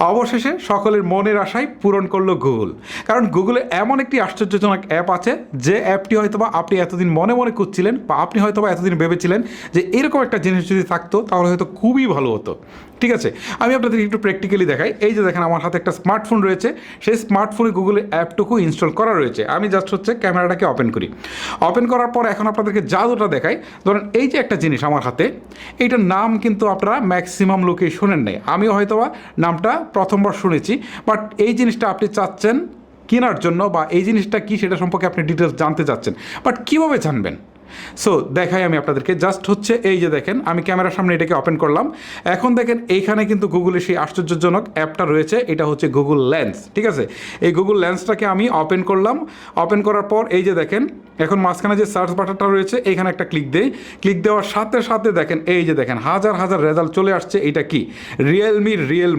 অবশেষে সকলের মনের আশাই পূরণ করল গুগল। কারণ গুগলে এমন একটি আশ্চর্যজনক অ্যাপ আছে, যে অ্যাপটি হয়তোবা আপনি এতদিন মনে মনে করছিলেন বা আপনি হয়তোবা এতদিন ভেবেছিলেন যে এরকম একটা জিনিস যদি থাকতো, তাহলে হয়তো খুবই ভালো হতো। ঠিক আছে, আমি আপনাদের একটু প্র্যাকটিক্যালি দেখাই। এই যে দেখেন, আমার হাতে একটা স্মার্টফোন রয়েছে। সেই স্মার্টফোনে গুগলের অ্যাপটুকু ইনস্টল করা রয়েছে। আমি জাস্ট হচ্ছে ক্যামেরাটাকে ওপেন করি। ওপেন করার পর এখন আপনাদেরকে জাদুটা দেখাই। ধরেন, এই যে একটা জিনিস আমার হাতে, এইটার নাম কিন্তু আপনারা ম্যাক্সিমাম লোকেই শোনেন নাই। আমিও হয়তোবা নামটা প্রথমবার শুনেছি বাট এই জিনিসটা আপনি চাচ্ছেন কেনার জন্য বা এই জিনিসটা কি সেটা সম্পর্কে আপনি ডিটেলস জানতে চাচ্ছেন বাট কীভাবে জানবেন? সো দেখাই আমি আপনাদেরকে জাস্ট হচ্ছে এই যে দেখেন, আমি ক্যামেরার সামনে এটাকে ওপেন করলাম। এখন দেখেন, এইখানে কিন্তু গুগলের সেই আশ্চর্যজনক অ্যাপটা রয়েছে, এটা হচ্ছে গুগল লেন্স ঠিক আছে? এই গুগল লেন্সটাকে আমি ওপেন করলাম ওপেন করার পর এই যে দেখেন, এখন মাঝখানে যে সার্চ বাটনটা রয়েছে এইখানে একটা ক্লিক দেই। ক্লিক দেওয়ার সাথে সাথে দেখেন, এই যে দেখেন, হাজার হাজার রেজাল্ট চলে আসছে, এটা কি? রিয়েলমির রিয়েল